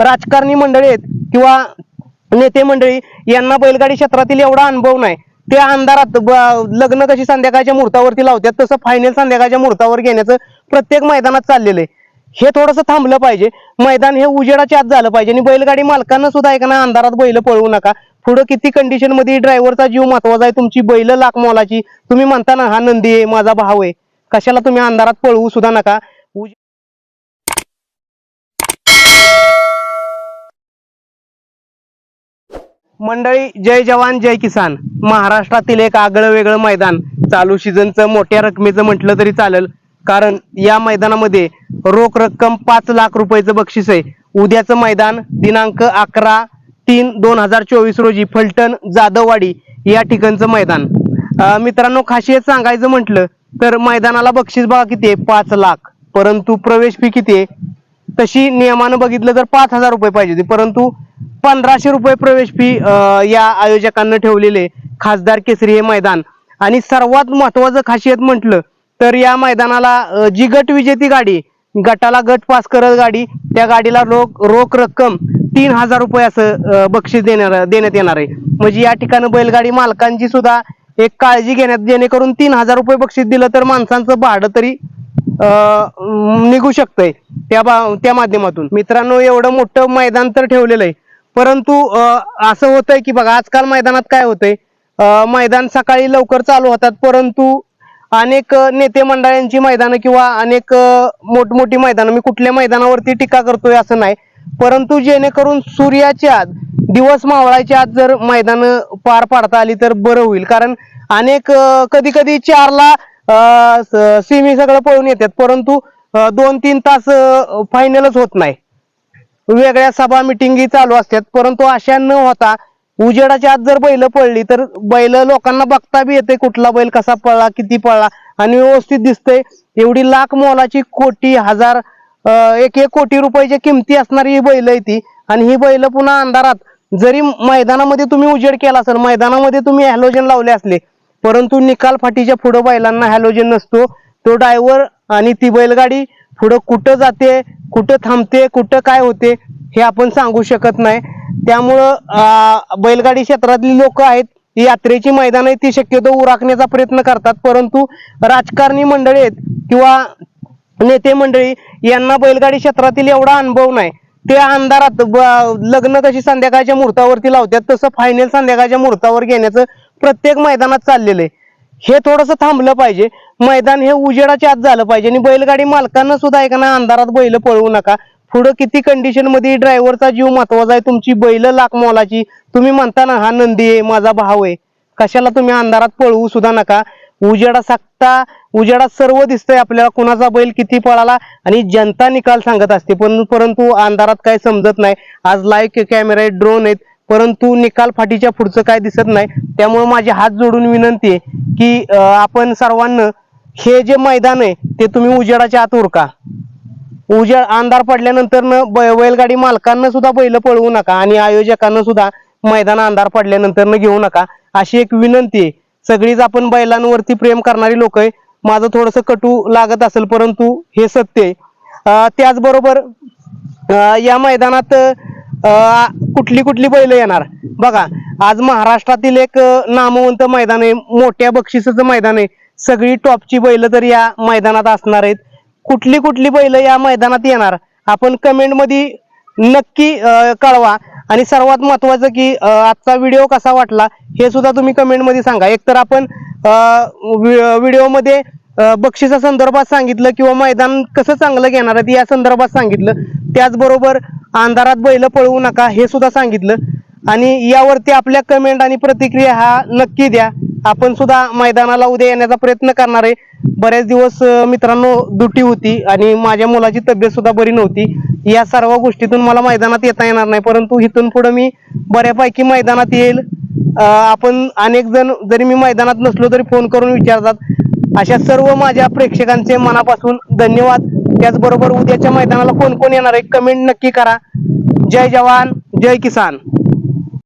राजकारणी मंडळी आहेत किंवा नेते मंडळी यांना बैलगाडी क्षेत्रातील एवढा अनुभव नाही. ते अंधारात लग्न कशी संध्याकाळच्या मुहूर्तावरती लावतात तसं फायनल संध्याकाळच्या मुहूर्तावर घेण्याचं प्रत्येक मैदानात चाललेलं आहे. हे थोडंसं थांबलं पाहिजे. मैदान हे उजेडाच्या आत झालं पाहिजे आणि बैलगाडी मालकांना सुद्धा ऐका ना अंधारात बैल पळवू नका. पुढं किती कंडिशनमध्ये ड्रायव्हरचा जीव महत्त्वाचा आहे तुमची बैल लाख मोलाची. तुम्ही म्हणता ना हा नंदी आहे माझा भाव आहे. कशाला तुम्ही अंधारात पळवू सुद्धा नका. मंडळी जय जवान जय किसान. महाराष्ट्रातील एक आगळं वेगळं मैदान. चालू सीझनचं मोठ्या रकमेचं म्हटलं तरी चालेल. कारण या मैदानामध्ये रोख रक्कम पाच लाख रुपयाचं बक्षीस आहे. उद्याचं मैदान दिनांक अकरा तीन दोन हजार चोवीस रोजी फलटण जाधववाडी या ठिकाणचं मैदान. मित्रांनो खासियत सांगायचं म्हटलं तर मैदानाला बक्षीस बघा किती आहे? पाच लाख. परंतु प्रवेश फी किती आहे? तशी नियमानं बघितलं तर पाच हजार रुपये पाहिजे होती. परंतु पंधराशे रुपये प्रवेश फी या आयोजकांना ठेवलेले खासदार केसरी हे मैदान. आणि सर्वात महत्वाचं खासियत म्हटलं तर या मैदानाला जी गट विजेती गाडी गटाला गट पास करत गाडी त्या गाडीला रोख रोख रक्कम तीन हजार रुपये असं बक्षीस देणार देण्यात येणार आहे. म्हणजे या ठिकाणी बैलगाडी मालकांची सुद्धा एक काळजी घेण्यात जेणेकरून तीन हजार रुपये बक्षीस दिलं तर माणसांचं भाडं तरी निघू शकतंय त्या बा- त्या माध्यमातून. मित्रांनो एवढं मोठं मैदान तर ठेवलेलं आहे. परंतु असं होतंय की बघा आजकाल मैदानात काय होतंय? मैदान सकाळी लवकर चालू होतात परंतु अनेक नेते मंडळांची मैदानं किंवा अनेक मोठमोठी मैदानं मी कुठल्या मैदानावरती टीका करतोय असं नाही. परंतु जेणेकरून सूर्याच्या आत दिवस मावळाच्या आत जर मैदानं पार पाडता आली तर बरं होईल. कारण अनेक कधी कधी चारला सेमी सगळं पळून येतात परंतु दोन तीन तास फायनलच होत नाही. वेगळ्या सभा मिटिंगी चालू असतात परंतु अशा न होता उजेडाच्या आत जर बैल पडली तर बैल लोकांना बघता बी येते कुठला बैल कसा पळला किती पळला आणि व्यवस्थित दिसतंय. एवढी लाख मोलाची कोटी हजार एक एक कोटी रुपयाची किमती असणारी ही बैल आहे ती आणि ही बैल पुन्हा अंधारात. जरी मैदानामध्ये तुम्ही उजेड केला असेल मैदानामध्ये तुम्ही हॅलोजन लावले असले परंतु निकाल फाटीच्या पुढं बैलांना हॅलोजन नसतो. तो ड्रायव्हर आणि ती बैलगाडी पुढं कुठं जाते कुठं थांबते कुठं काय होते हे आपण सांगू शकत नाही. त्यामुळं बैलगाडी क्षेत्रातली लोक आहेत यात्रेची मैदान आहे ती शक्यतो उराखण्याचा प्रयत्न करतात. परंतु राजकारणी मंडळी आहेत किंवा नेते मंडळी यांना बैलगाडी क्षेत्रातील एवढा अनुभव नाही. ते अंधारात लग्न कशी संध्याकाळच्या मुहूर्तावरती लावतात तसं फायनल संध्याकाळच्या मुहूर्तावर घेण्याचं प्रत्येक मैदानात चाललेलं आहे. हे थोडंसं थांबलं पाहिजे. मैदान हे उजेडाच्या आत झालं पाहिजे आणि बैलगाडी मालकांना सुद्धा ऐका ना अंधारात बैल पळवू नका. पुढं किती कंडिशनमध्ये ड्रायव्हरचा जीव महत्त्वाचा आहे तुमची बैल लाख मोलाची. तुम्ही म्हणता ना हा नंदी आहे माझा भाव आहे. कशाला तुम्ही अंधारात पळवू सुद्धा नका. उजेडा सागता उजेडात सर्व दिसतंय आपल्याला. कुणाचा बैल किती पळाला आणि जनता निकाल सांगत असते. पण परंतु अंधारात काय समजत नाही. आज लाईव्ह कॅमेरा आहेत ड्रोन आहेत. परंतु निकाल फाटीच्या पुढचं काय दिसत नाही. त्यामुळे माझे हात जोडून विनंती आहे की आपण सर्वांना हे जे मैदान आहे ते तुम्ही उजेडाच्या आत उरका. उजेड अंधार पडल्यानंतर न बै- बैलगाडी मालकांना सुद्धा बैल पळवू नका आणि आयोजकांना सुद्धा मैदान अंधार पडल्यानंतर न घेऊ नका. अशी एक विनंती आहे. सगळीच आपण बैलांवरती प्रेम करणारी लोक आहे. माझं थोडस कटू लागत असेल परंतु हे सत्य आहे. त्याचबरोबर या मैदानात अं, कुठली कुठली बैल येणार? बघा आज महाराष्ट्रातील एक नामवंत मैदान आहे मोठ्या बक्षिसाचं मैदान आहे. सगळी टॉपची बैल तर या मैदानात असणार आहेत. कुठली कुठली बैल या मैदानात येणार? आपण कमेंटमध्ये नक्की कळवा. आणि सर्वात महत्वाचं की आजचा व्हिडिओ कसा वाटला हे सुद्धा तुम्ही कमेंटमध्ये सांगा. एकतर आपण व्हिडिओमध्ये बक्षिसा संदर्भात सांगितलं किंवा मैदान कसं चांगलं घेणार आहे या संदर्भात सांगितलं. त्याचबरोबर अंधारात बैल पळवू नका हे सुद्धा सांगितलं. आणि यावरती आपल्या कमेंट आणि प्रतिक्रिया हा नक्की द्या. आपण सुद्धा मैदानाला उद्या येण्याचा प्रयत्न करणार आहे. बऱ्याच दिवस मित्रांनो दुटी होती आणि माझ्या मुलाची तब्येत सुद्धा बरी नव्हती. या सर्व गोष्टीतून मला मैदानात येता येणार नाही. परंतु इथून पुढे मी बऱ्यापैकी मैदानात येईल. आपण अनेक जण जरी मी मैदानात नसलो तरी फोन करून विचारतात. अशा सर्व माझ्या प्रेक्षकांचे मनापासून धन्यवाद. त्याचबरोबर उद्याच्या मैदानाला कोण कोण येणार आहे कमेंट नक्की करा. जय जवान जय किसान.